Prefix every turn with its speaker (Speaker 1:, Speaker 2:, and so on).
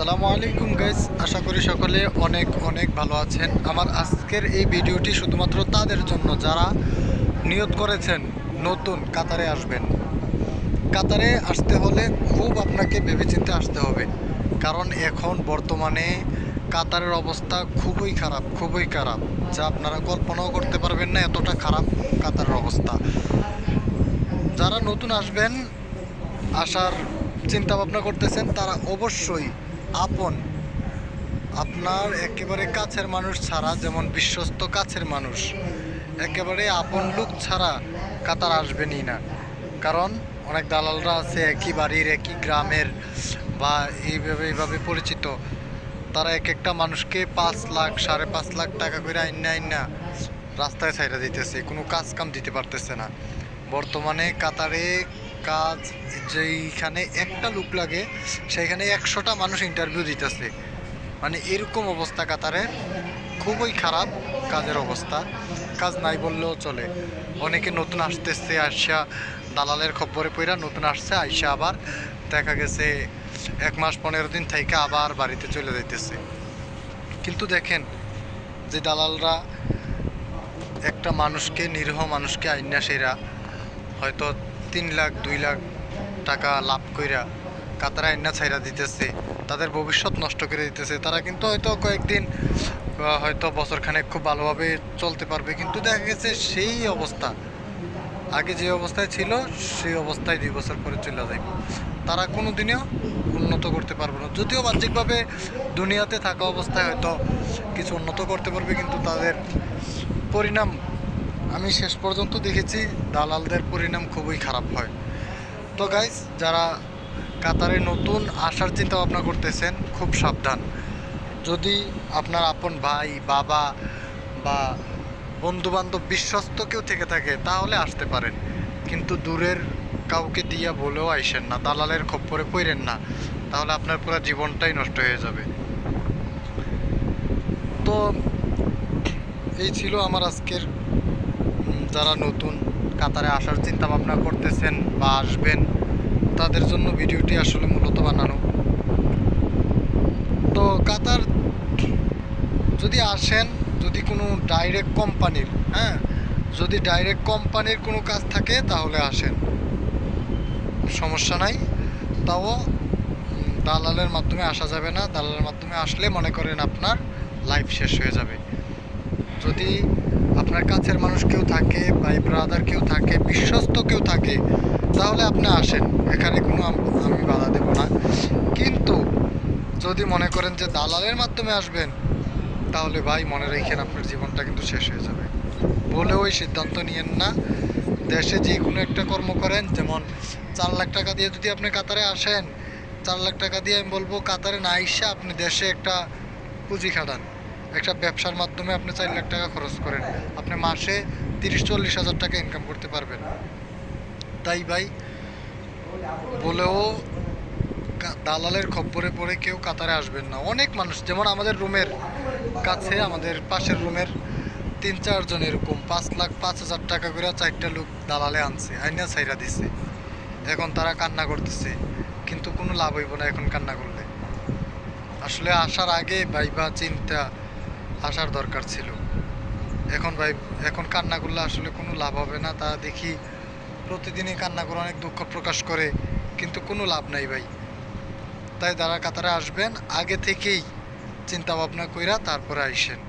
Speaker 1: আসসালামু আলাইকুম গাইস আশা করি সকলে অনেক অনেক ভালো আছেন। আমার আজকের এই ভিডিওটি শুধুমাত্র তাদের জন্য, যারা নিয়োগ করেছেন, নতুন কাতারে আসবেন। কাতারে আসতে হলে খুব আপনাকে ভেবেচিন্তে আসতে হবে। কারণ এখন বর্তমানে কাতারের অবস্থা খুবই খারাপ খুবই খারাপ, যা আপনারা কল্পনাও করতে পারবেন না এতটা খারাপ কাতারের অবস্থা। যারা নতুন আসবেন, আসার চিন্তা ভাবনা করতেছেন, তারা অবশ্যই আপন। আপনার একেবারে কাছের মানুষ ছাড়া, যেমন বিশ্বস্ত কাছের মানুষ, একেবারে আপন লোক ছাড়া কাতার আসবেনই না। কারণ অনেক দালালরা আছে, একই বাড়ির, একই গ্রামের, বা এইভাবে এইভাবে পরিচিত। তারা এক একটা মানুষকে পাঁচ লাখ, সাড়ে পাঁচ লাখ টাকা করে আইনা আইনা রাস্তায় ছাইরা দিতেছে, কোনো কাজ কাম দিতে পারতেছে না। বর্তমানে কাতারে কাজ, যেইখানে একটা লোক লাগে, সেইখানে একশোটা মানুষ ইন্টারভিউ দিতেছে। মানে এরকম অবস্থা কাতারে খুবই খারাপ কাজের অবস্থা। কাজ নাই বললেও চলে। অনেকে নতুন আসতেছে আসা দালালের খবরে পইরা নতুন আসছে, আইসা আবার দেখা গেছে এক মাস পনেরো দিন থেকে আবার বাড়িতে চলে যাইতেছে। কিন্তু দেখেন, যে দালালরা একটা মানুষকে, নিরীহ মানুষকে আইনা সেরা, হয়তো তিন লাখ, দুই লাখ টাকা লাভ কইরা কাতারা আইনা ছাইরা দিতেছে। তাদের ভবিষ্যৎ নষ্ট করে দিতেছে। তারা কিন্তু হয়তো কয়েকদিন হয়তো বছরখানেক খুব ভালোভাবে চলতে পারবে। কিন্তু দেখা গেছে সেই অবস্থা, আগে যে অবস্থায় ছিল, সেই অবস্থায় দুই বছর পরে চলে যাবে তারা কোনো দিনেও উন্নত করতে পারবে না। যদিও বাহ্যিকভাবে দুনিয়াতে থাকা অবস্থায় হয়তো কিছু উন্নত করতে পারবে, কিন্তু তাদের পরিণাম আমি শেষ পর্যন্ত দেখেছি, দালালদের পরিণাম খুবই খারাপ হয়। তো গাইজ যারা কাতারে নতুন আসার চিন্তা ভাবনা করতেছেন, খুব সাবধান। যদি আপনার আপন ভাই, বাবা বা বন্ধু বান্ধব বিশ্বস্ত কেউ থেকে থাকে, তাহলে আসতে পারেন। কিন্তু দূরের কাউকে দিয়া বলেও আইসেন না, দালালের খপ্পরে পড়েন না, তাহলে আপনার পুরো জীবনটাই নষ্ট হয়ে যাবে। তো এই ছিল আমার আজকের যারা নতুন কাতারে আসার চিন্তা ভাবনা করতেছেন বা আসবেন, তাদের জন্য ভিডিওটি আসলে মূলত বানানো। তো কাতার যদি আসেন, যদি কোনো ডাইরেক্ট কোম্পানির হ্যাঁ? যদি ডাইরেক্ট কোম্পানির কোনো কাজ থাকে, তাহলে আসেন। সমস্যা নাই। তাও দালালের মাধ্যমে আসা যাবে না। দালালের মাধ্যমে আসলে মনে করেন আপনার লাইফ শেষ হয়ে যাবে। আপনার কাছের মানুষ কেউ থাকে ভাই ব্রাদার কেউ থাকে, বিশ্বস্ত কেউ থাকে, তাহলে আপনি আসেন। এখানে কোনো আমি বাধা দেব না। কিন্তু যদি মনে করেন যে দালালের মাধ্যমে আসবেন, তাহলে ভাই মনে রেখেন আপনার জীবনটা কিন্তু শেষ হয়ে যাবে। বলে ওই সিদ্ধান্ত নিয়েন না। দেশে যে কোনো একটা কর্ম করেন, যেমন চার লাখ টাকা দিয়ে যদি আপনি কাতারে আসেন, চার লাখ টাকা দিয়ে আমি বলব কাতারে না এসে আপনি দেশে একটা পুঁজি খাটান। একটা ব্যবসার মাধ্যমে আপনি চার লাখ টাকা খরচ করেন। আপনি মাসে তিরিশ, চল্লিশ হাজার টাকা ইনকাম করতে পারবেন। তাই ভাই, বলেও দালালের খপ্পরে পড়ে কেউ কাতারে আসবেন না। অনেক মানুষ, যেমন আমাদের রুমের কাছে, আমাদের পাশের রুমের তিন চারজন এরকম, পাঁচ লাখ, পাঁচ হাজার টাকা করে চারটা লোক দালালে আনছে, আইনা ছাইরা দিছে। এখন তারা কান্না করতেছে, কিন্তু কোনো লাভ হইব না এখন কান্না করলে। আসলে আসার আগে ভাইবা চিন্তা আসার দরকার ছিল। এখন ভাই, এখন কান্না করলে আসলে কোনো লাভ হবে না। তা দেখি প্রতিদিনই কান্না করে অনেক দুঃখ প্রকাশ করে, কিন্তু কোনো লাভ নাই ভাই। তাই দাঁড়া কাতারে আসবেন, আগে থেকেই চিন্তা ভাবনা কইরা তারপরে আইসেন।